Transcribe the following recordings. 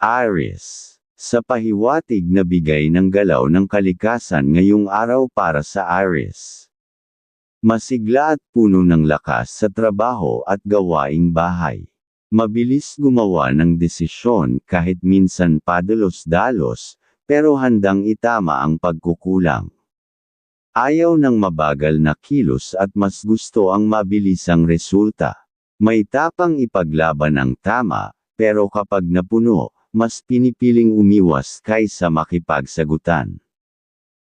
Aries. Sa pahiwatig na bigay ng galaw ng kalikasan ngayong araw para sa Aries. Masigla at puno ng lakas sa trabaho at gawaing bahay. Mabilis gumawa ng desisyon kahit minsan padalos-dalos, pero handang itama ang pagkukulang. Ayaw ng mabagal na kilos at mas gusto ang mabilisang resulta. May tapang ipaglaban ang tama, pero kapag napuno, mas pinipiling umiwas kaysa makipagsagutan.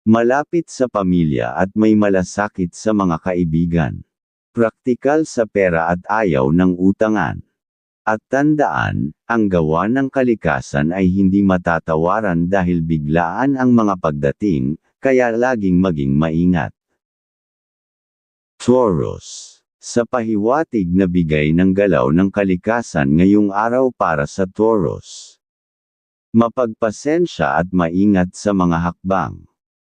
Malapit sa pamilya at may malasakit sa mga kaibigan. Praktikal sa pera at ayaw ng utangan. At tandaan, ang gawa ng kalikasan ay hindi matatawaran dahil biglaan ang mga pagdating, kaya laging maging maingat. Taurus Sa pahiwatig na bigay ng galaw ng kalikasan ngayong araw para sa Taurus. Mapagpasensya at maingat sa mga hakbang.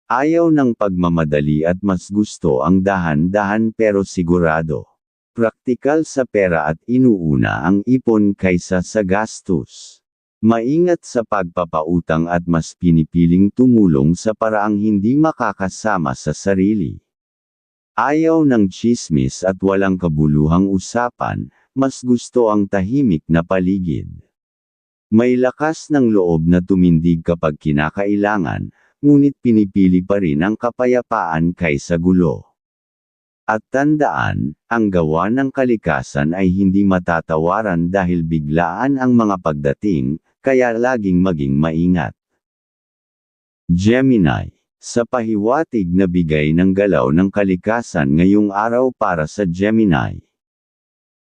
Ayaw ng pagmamadali at mas gusto ang dahan-dahan pero sigurado. Praktikal sa pera at inuuna ang ipon kaysa sa gastos. Maingat sa pagpapautang at mas pinipiling tumulong sa paraang hindi makakasama sa sarili. Ayaw ng chismis at walang kabuluhang usapan, mas gusto ang tahimik na paligid. May lakas ng loob na tumindig kapag kinakailangan, ngunit pinipili pa rin ang kapayapaan kaysa gulo. At tandaan, ang gawa ng kalikasan ay hindi matatawaran dahil biglaan ang mga pagdating, kaya laging maging maingat. Gemini Sa pahiwatig na bigay ng galaw ng kalikasan ngayong araw para sa Gemini.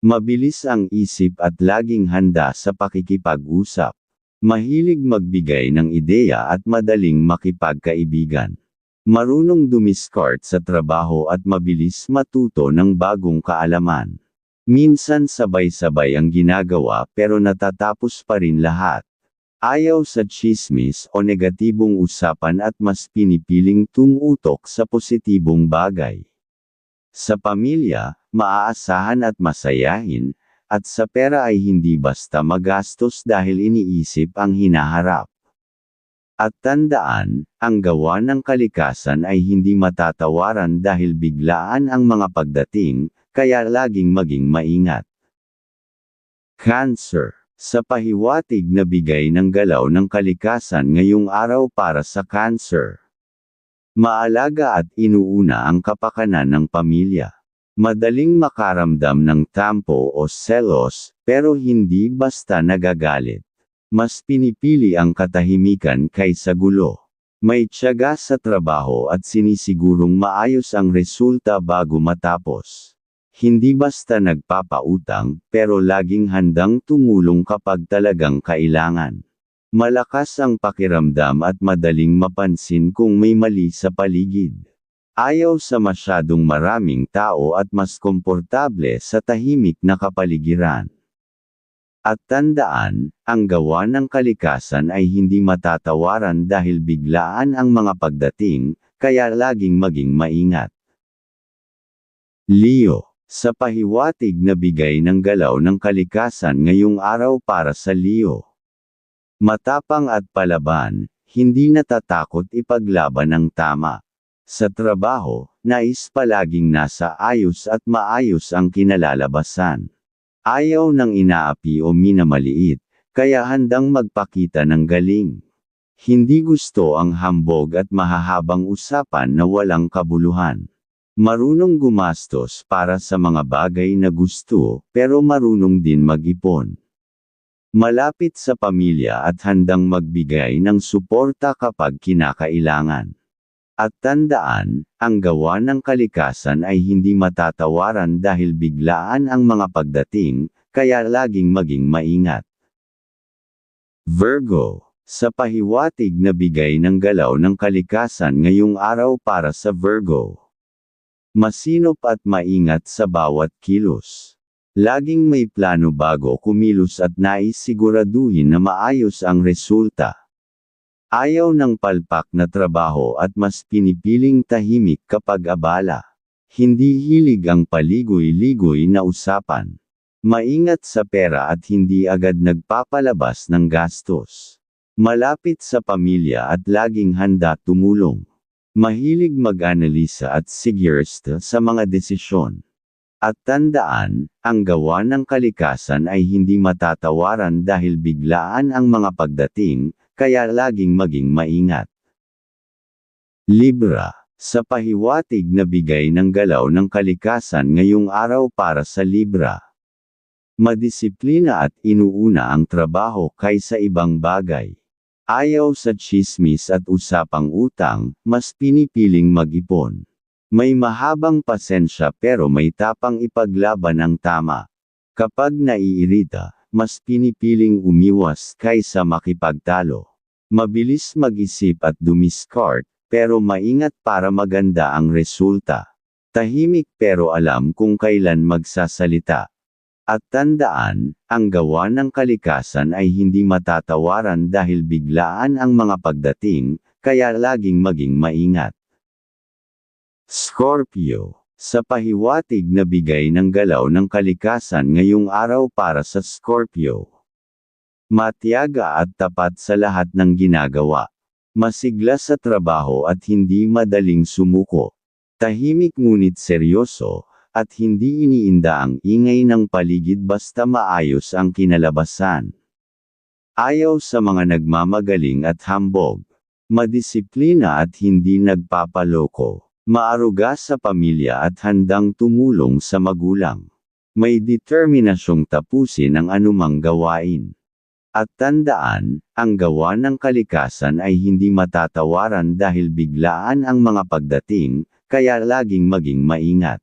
Mabilis ang isip at laging handa sa pakikipag-usap. Mahilig magbigay ng ideya at madaling makipagkaibigan. Marunong dumiskart sa trabaho at mabilis matuto ng bagong kaalaman. Minsan sabay-sabay ang ginagawa pero natatapos pa rin lahat. Ayaw sa chismis o negatibong usapan at mas pinipiling tumutok sa positibong bagay. Sa pamilya, maaasahan at masayahin, at sa pera ay hindi basta magastos dahil iniisip ang hinaharap. At tandaan, ang gawa ng kalikasan ay hindi matatawaran dahil biglaan ang mga pagdating, kaya laging maging maingat. Cancer Sa pahiwatig na bigay ng galaw ng kalikasan ngayong araw para sa Cancer. Maalaga at inuuna ang kapakanan ng pamilya. Madaling makaramdam ng tampo o selos, pero hindi basta nagagalit. Mas pinipili ang katahimikan kaysa gulo. May tiyaga sa trabaho at sinisigurong maayos ang resulta bago matapos. Hindi basta nagpapautang, pero laging handang tumulong kapag talagang kailangan. Malakas ang pakiramdam at madaling mapansin kung may mali sa paligid. Ayaw sa masyadong maraming tao at mas komportable sa tahimik na kapaligiran. At tandaan, ang gawa ng kalikasan ay hindi matatawaran dahil biglaan ang mga pagdating, kaya laging maging maingat. Leo, sa pahiwatig na bigay ng galaw ng kalikasan ngayong araw para sa Leo. Matapang at palaban, hindi natatakot ipaglaban ang tama. Sa trabaho, nais palaging nasa ayos at maayos ang kinalalabasan. Ayaw ng inaapi o minamaliit, kaya handang magpakita ng galing. Hindi gusto ang hambog at mahahabang usapan na walang kabuluhan. Marunong gumastos para sa mga bagay na gusto, pero marunong din mag-ipon. Malapit sa pamilya at handang magbigay ng suporta kapag kinakailangan. At tandaan, ang gawa ng kalikasan ay hindi matatawaran dahil biglaan ang mga pagdating, kaya laging maging maingat. Virgo, sa pahiwatig na bigay ng galaw ng kalikasan ngayong araw para sa Virgo. Masinop at maingat sa bawat kilos. Laging may plano bago kumilos at nais siguraduhin na maayos ang resulta. Ayaw ng palpak na trabaho at mas pinipiling tahimik kapag abala. Hindi hilig ang paligoy-ligoy na usapan. Maingat sa pera at hindi agad nagpapalabas ng gastos. Malapit sa pamilya at laging handa tumulong. Mahilig mag-analisa at sigurista sa mga desisyon. At tandaan, ang gawa ng kalikasan ay hindi matatawaran dahil biglaan ang mga pagdating, kaya laging maging maingat. Libra, sa pahiwatig na bigay ng galaw ng kalikasan ngayong araw para sa Libra. Madisiplina at inuuna ang trabaho kaysa ibang bagay. Ayaw sa chismis at usapang utang, mas pinipiling mag-ipon. May mahabang pasensya pero may tapang ipaglaban ang tama. Kapag naiirita, mas pinipiling umiwas kaysa makipagtalo. Mabilis mag-isip at dumiskart, pero maingat para maganda ang resulta. Tahimik pero alam kung kailan magsasalita. At tandaan, ang gawa ng kalikasan ay hindi matatawaran dahil biglaan ang mga pagdating, kaya laging maging maingat. Scorpio sa pahiwatig na bigay ng galaw ng kalikasan ngayong araw para sa Scorpio. Matiyaga at tapat sa lahat ng ginagawa. Masigla sa trabaho at hindi madaling sumuko. Tahimik ngunit seryoso, at hindi iniinda ang ingay ng paligid basta maayos ang kinalabasan. Ayaw sa mga nagmamagaling at hambog. Madisiplina at hindi nagpapaloko. Maaruga sa pamilya at handang tumulong sa magulang. May determinasyong tapusin ang anumang gawain. At tandaan, ang gawa ng kalikasan ay hindi matatawaran dahil biglaan ang mga pagdating, kaya laging maging maingat.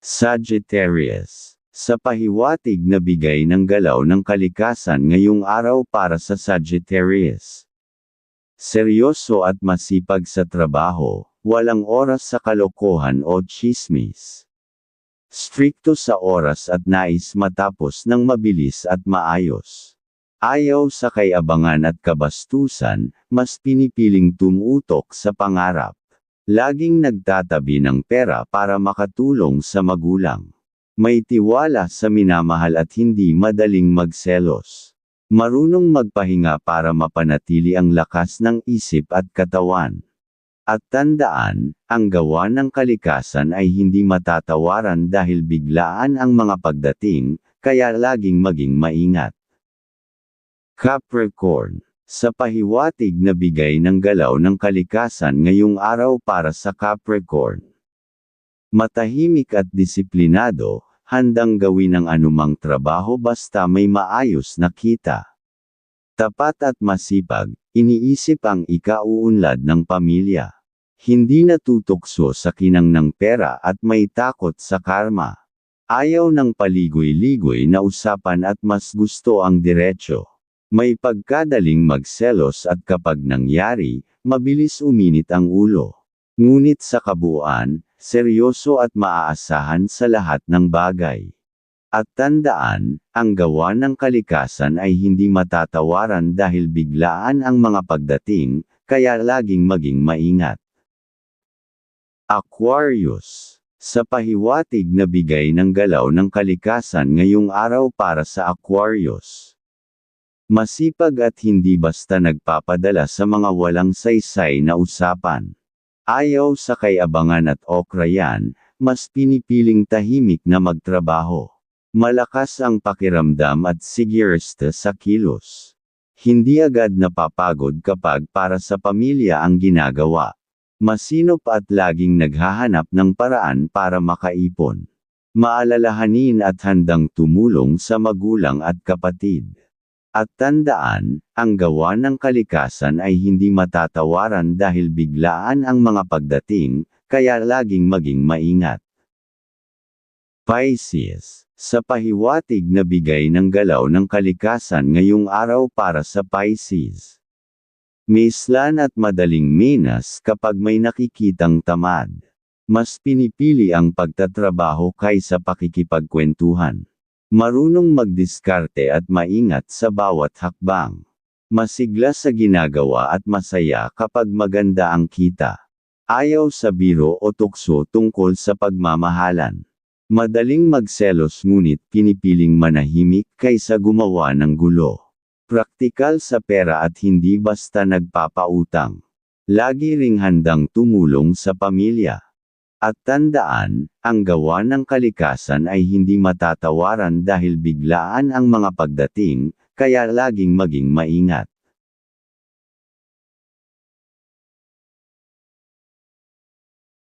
Sagittarius Sa pahiwatig na bigay ng galaw ng kalikasan ngayong araw para sa Sagittarius. Seryoso at masipag sa trabaho, walang oras sa kalokohan o chismis. Strikto sa oras at nais matapos ng mabilis at maayos. Ayaw sa kayabangan at kabastusan, mas pinipiling tumutok sa pangarap. Laging nagtatabi ng pera para makatulong sa magulang. May tiwala sa minamahal at hindi madaling magselos. Marunong magpahinga para mapanatili ang lakas ng isip at katawan. At tandaan, ang gawa ng kalikasan ay hindi matatawaran dahil biglaan ang mga pagdating, kaya laging maging maingat. Capricorn Sa pahiwatig na bigay ng galaw ng kalikasan ngayong araw para sa Capricorn. Matahimik at disiplinado, handang gawin ang anumang trabaho basta may maayos na kita. Tapat at masipag, iniisip ang ikauunlad ng pamilya. Hindi natutokso sa kinang ng pera at may takot sa karma. Ayaw ng paligoy-ligoy na usapan at mas gusto ang diretsyo. May pagkadaling magselos at kapag nangyari, mabilis uminit ang ulo. Ngunit sa kabuuan, seryoso at maaasahan sa lahat ng bagay. At tandaan, ang gawa ng kalikasan ay hindi matatawaran dahil biglaan ang mga pagdating, kaya laging maging maingat. Aquarius Sa pahiwatig na bigay ng galaw ng kalikasan ngayong araw para sa Aquarius. Masipag at hindi basta nagpapadala sa mga walang saysay na usapan. Ayaw sa kayabangan at okrayan, mas pinipiling tahimik na magtrabaho. Malakas ang pakiramdam at sigurista sa kilos. Hindi agad napapagod kapag para sa pamilya ang ginagawa. Masinop at laging naghahanap ng paraan para makaipon. Maalalahanin at handang tumulong sa magulang at kapatid. At tandaan, ang gawa ng kalikasan ay hindi matatawaran dahil biglaan ang mga pagdating, kaya laging maging maingat. Pisces sa pahiwatig na bigay ng galaw ng kalikasan ngayong araw para sa Pisces. Mislan at madaling minas kapag may nakikitang tamad. Mas pinipili ang pagtatrabaho kaysa pakikipagkwentuhan. Marunong magdiskarte at maingat sa bawat hakbang. Masigla sa ginagawa at masaya kapag maganda ang kita. Ayaw sa biro o tukso tungkol sa pagmamahalan. Madaling magselos ngunit pinipiling manahimik kaysa gumawa ng gulo. Praktikal sa pera at hindi basta nagpapautang. Lagi ring handang tumulong sa pamilya. At tandaan, ang gawa ng kalikasan ay hindi matatawaran dahil biglaan ang mga pagdating, kaya laging maging maingat.